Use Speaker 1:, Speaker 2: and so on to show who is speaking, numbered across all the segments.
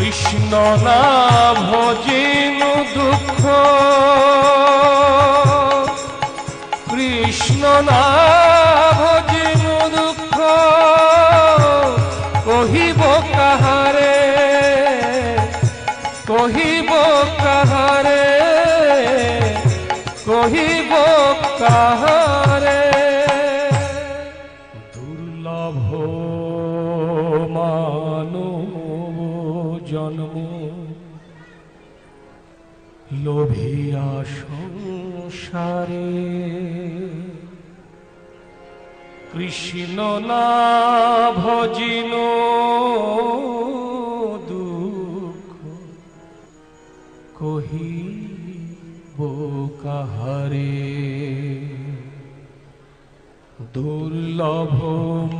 Speaker 1: কৃষ্ণ না ভজিনু দুঃখ। কৃষ্ণ না ভজিনু দুঃখ। কহিব কাহারে কহিব কাহারে কহিব কাহারে। সংসারে। কৃষ্ণ না ভজিন দুঃখ কহিব কাহারে? দুর্লভ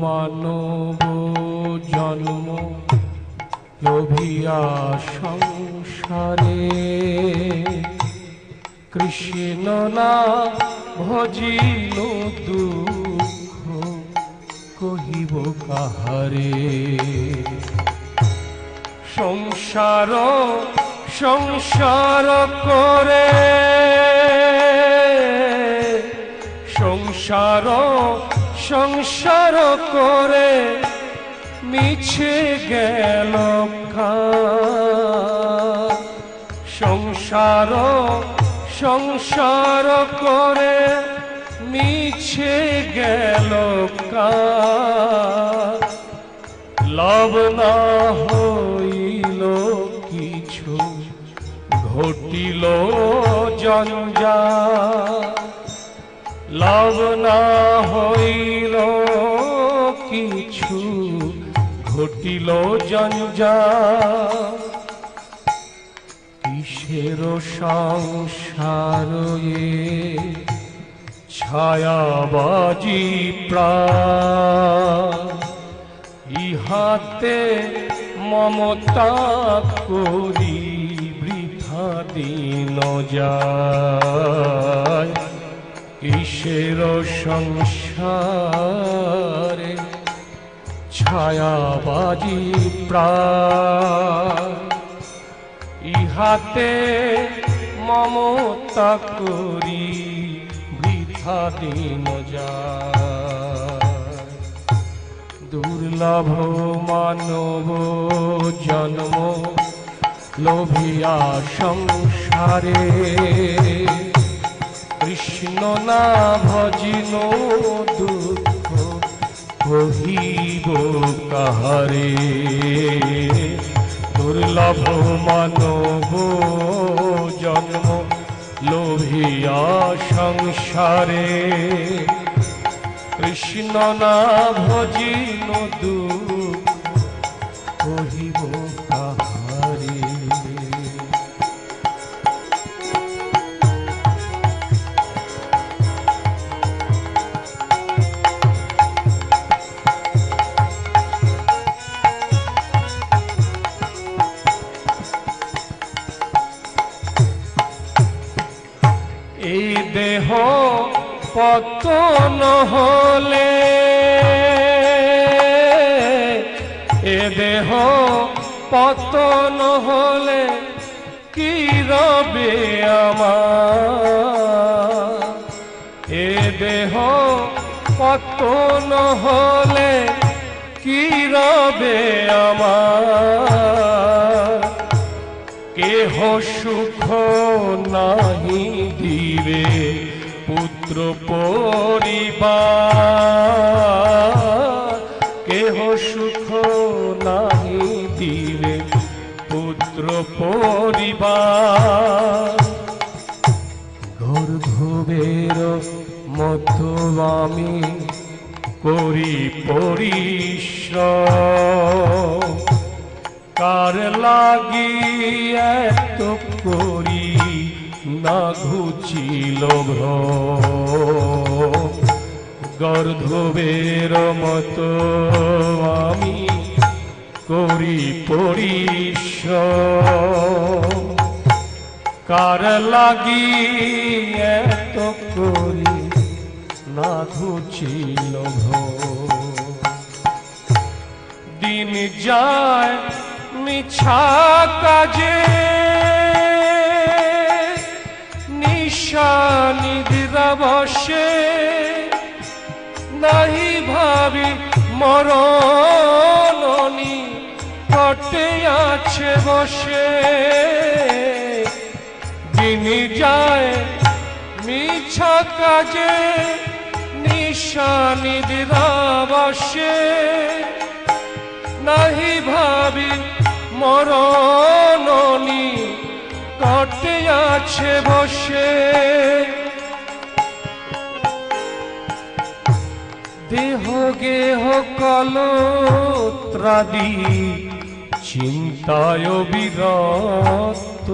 Speaker 1: মানব জন্ম লোভিয়া সংসারে। কৃষ্ণ না ভজিল দুঃখ, কহিব কাহারে? সংসার সংসার করে। সংসার সংসার করে। মিছে গেল সংসার সংসার করে মিছে গেল। লাভ না হইল কিছু, ঘটিল জঞ্জা লাভ না হইল কিছু, ঘটিল জঞ্জা কিসের সংসার এ ছায়াবাজি ইহাতে মমতা করি বৃথা দিন যায়। কিসের সংসারে ছায়াবাজি প্রাণ? ইহাতে মমতা করি, বৃথা দিন দুর্লভ মানব জন্ম, লোভিয়া সংসারে। কৃষ্ণ না ভজিন দুঃখ কহিব কাহারে? দুর্লভ মানব জন্ম লোভিয়া সংসারে কৃষ্ণ না ভজিন দুঃখ দেহ পতন হলে এ দেহ পতন হলে কি রবে আমার? এ দেহ পতন হলে কি রবে আমার? কেহ সুখ নাহি দিবে। পুত্র পরিবার। কেহ সুখ নাহি দিবে পুত্র পরিবার। গর্ভবের মতো আমি করি পরিশ্রম। কার লাগি এত না ঘুচিল গর্ধবের মতো আমি করি পরিশ্রম। কার লাগি এত করি না ঘুচিল দিন যায় মিছা কাজে। নিশানি দিরাবশে নাহি ভাবি মরণনি কটে আছে বসে। যিনি যায় মিছা কাজে নিশানি দিরাবশে নাহি ভাবি মরণনি আছে বসে। দেহ, গেহ কল ত্রাদি চিন্তায় বিরত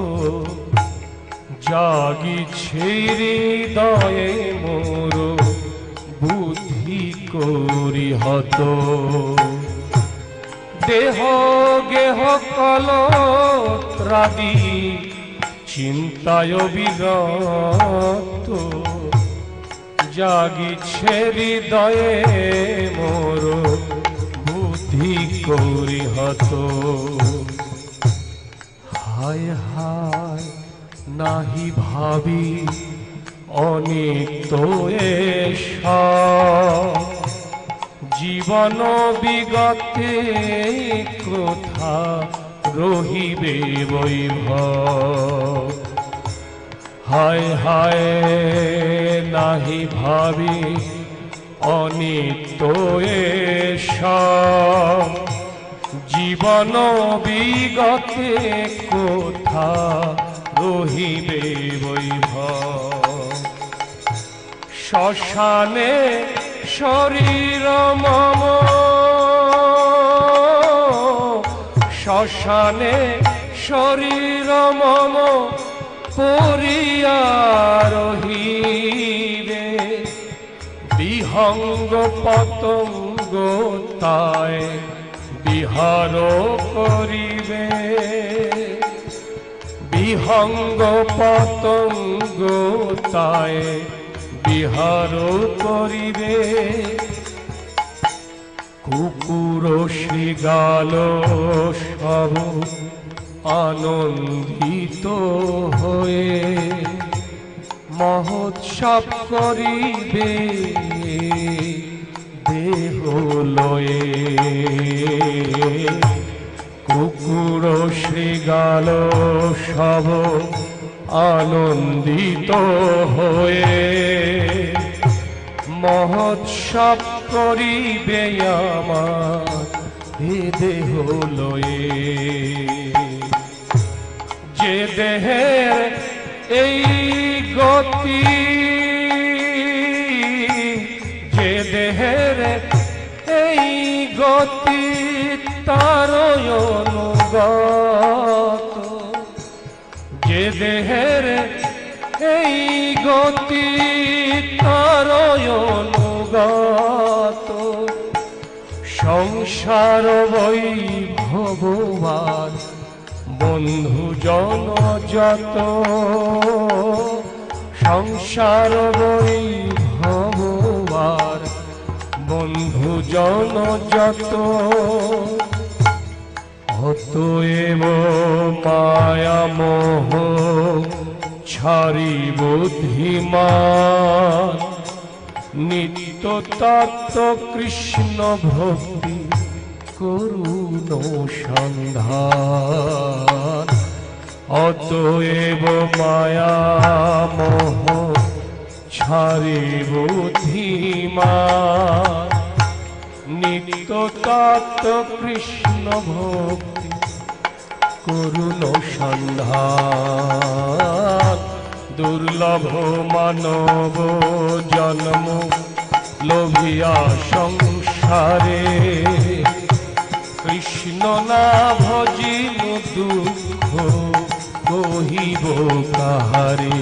Speaker 1: জাগিছে হৃদয়ে মোর বুদ্ধি করি হত দেহ, গেহ কল ত্রাদি চিন্তায় বিরত জাগিছে হৃদয়ে মোর বুদ্ধি করি হত হায় হায়, নাহি ভাবি অনিত্য এসা জীবন বিগতে কোথা রহিবে বৈভব। হায় হায়, নাহি ভাবি, অনিত্য এসা জীবন বিগতে কোথা রহিবে বৈভব? শ্মশানে শরীর মম শ্মশানে শরীর মম পরিয়া রহিবে। বিহঙ্গ পতঙ্গ তাই বিহার করিবে। বিহঙ্গ পতঙ্গ তায় বিহার করিবে। কুকুর শৃগাল সব আনন্দিত হয়ে মহোৎসব করিবে, দেহ লয়ে। কুকুর শৃগাল সব আনন্দিত হয়ে মহোৎসব করিবে আমার হে দেহ লয়ে। যে দেহের এই গতি, যে দেহের এই গতি তার অনুগত। যে দেহের এই গতি সংসার বৈভবান বন্ধু জন যত সংসার বৈভবার বন্ধু জন যত অতএব মায়া মোহ ছাড়ি বুদ্ধিমান নিত্য তত্ত্ব কৃষ্ণ ভক্তি করুণ সন্ধান। অতএব মায়া মোহ ছাড়ি বুদ্ধিমান নিত্য তত্ত্ব কৃষ্ণ ভক্তি করুণ সন্ধান। দুর্লভ মানব জন্ম লোভিয়া সংসারে। কৃষ্ণ না ভজিল দুঃখ কহিব কাহারে?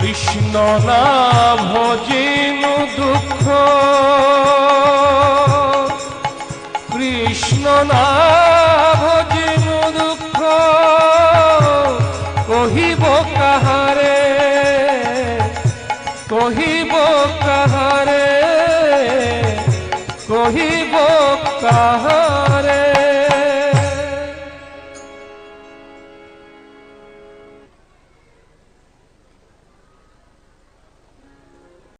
Speaker 1: কৃষ্ণ না দুঃখ কৃষ্ণ না দুঃখ কহিব কাহারে? কহিব কাহারে? কহিব कहा रे